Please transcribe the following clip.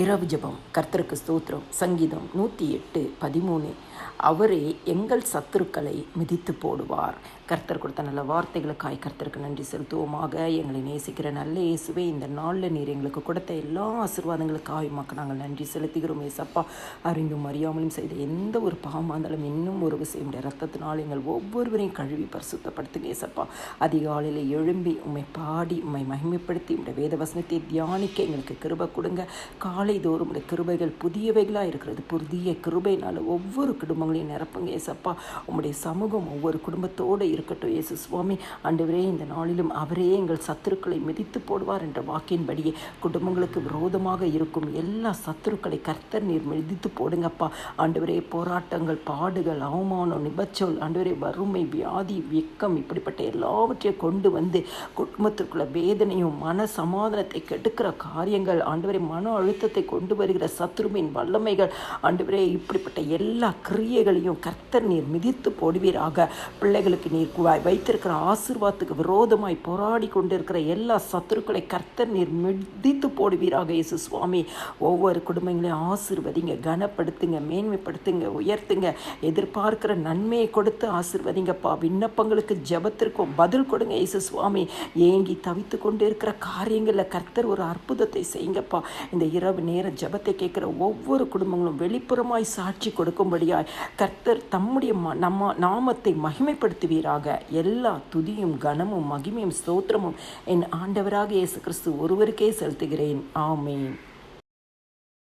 இரவு ஜபம் கர்த்தருக்கு ஸ்தோத்திரம் சங்கீதம் நூற்றி எட்டு பதிமூணு. அவரே எங்கள் சத்துருக்களை மிதித்து போடுவார். கர்த்தர் கொடுத்த நல்ல வார்த்தைகளுக்காய் கர்த்தருக்கு நன்றி செலுத்துவோமாக. எங்களை நேசிக்கிற நல்ல இயேசுவே இந்த நாளில் நீர் எங்களுக்கு கொடுத்த எல்லா ஆசீர்வாதங்களுக்காக மக்கள் நாங்கள் நன்றி செலுத்துகிறோம். ஏசப்பா அறிந்தும் அறியாமலும் செய்த எந்த ஒரு பாவமாக இருந்தாலும் இன்னும் ஒரு விஷயம் ரத்தத்தினால் எங்கள் ஒவ்வொருவரையும் கழுவி பரிசுத்தப்படுத்துங்க ஏசப்பா. அதிகாலையில் எழும்பி உம்மை பாடி உம்மை மகிமைப்படுத்தி உடைய வேத வசனத்தை தியானிக்க எங்களுக்கு கிருப கொடுங்க. கால தோறும் உடைய கிருபைகள் புதியவைகளாக இருக்கிறது. புதிய கிருபையினால் ஒவ்வொரு குடும்பங்களையும் நிரப்புங்க ஏசப்பா உங்களுடைய சமூகம் ஒவ்வொரு குடும்பத்தோடு இருக்கட்டும். ஏசு சுவாமி ஆண்டவரே இந்த நாளிலும் அவரே எங்கள் சத்துருக்களை மிதித்து போடுவார் என்ற வாக்கின்படியே குடும்பங்களுக்கு விரோதமாக இருக்கும் எல்லா சத்துருக்களை கர்த்தர் நீர் மிதித்து போடுங்கப்பா. ஆண்டவரே போராட்டங்கள் பாடுகள் அவமானம் நிபச்சொல் ஆண்டவரே வறுமை வியாதி வெக்கம் இப்படிப்பட்ட எல்லாவற்றையும் கொண்டு வந்து குடும்பத்திற்குள்ள வேதனையும் மன சமாதானத்தை கெடுக்கிற காரியங்கள் ஆண்டவரே மன அழுத்தத்தை கொண்டு வருகிற சத்ருவின் வல்லமைகள். ஆண்டவரே இப்படிப்பட்ட எல்லா கிரியைகளையும் கர்த்தர் நீர் மிதித்து போடுவீராக. பிள்ளைகளுக்கு நீர் குவாய் வைத்திருக்கிற ஆசிர்வாதத்துக்கு விரோதமாய் போராடி கொண்டிருக்கிற எல்லா சத்துருக்களை கர்த்தர் நீர் மிதித்து போடுவீராக இயேசு சுவாமி. ஒவ்வொரு குடும்பங்களையும் ஆசீர்வதிங்க கனப்படுத்துங்க மேன்மைப்படுத்துங்க உயர்த்துங்க. எதிர்பார்க்கிற நன்மையை கொடுத்து ஆசீர்வதிங்கப்பா. விண்ணப்பங்களுக்கு ஜெபத்திற்கும் பதில் கொடுங்க இயேசு சுவாமி. ஏங்கி தவித்து கொண்டு இருக்கிற காரியங்களில் கர்த்தர் ஒரு அற்புதத்தை செய்யுங்கப்பா. இந்த இரவு நேர ஜெபத்தை கேட்குற ஒவ்வொரு குடும்பங்களும் வெளிப்புறமாய் சாட்சி கொடுக்கும்படியாய் கர்த்தர் தம்முடைய ம- நம்ம நாமத்தை மகிமைப்படுத்துவீராக. எல்லா துதியும் கனமும் மகிமையும் ஸ்தோத்திரமும் என் ஆண்டவராக இயேசு கிறிஸ்து ஒருவருக்கே செலுத்துகிறேன். ஆமேன்.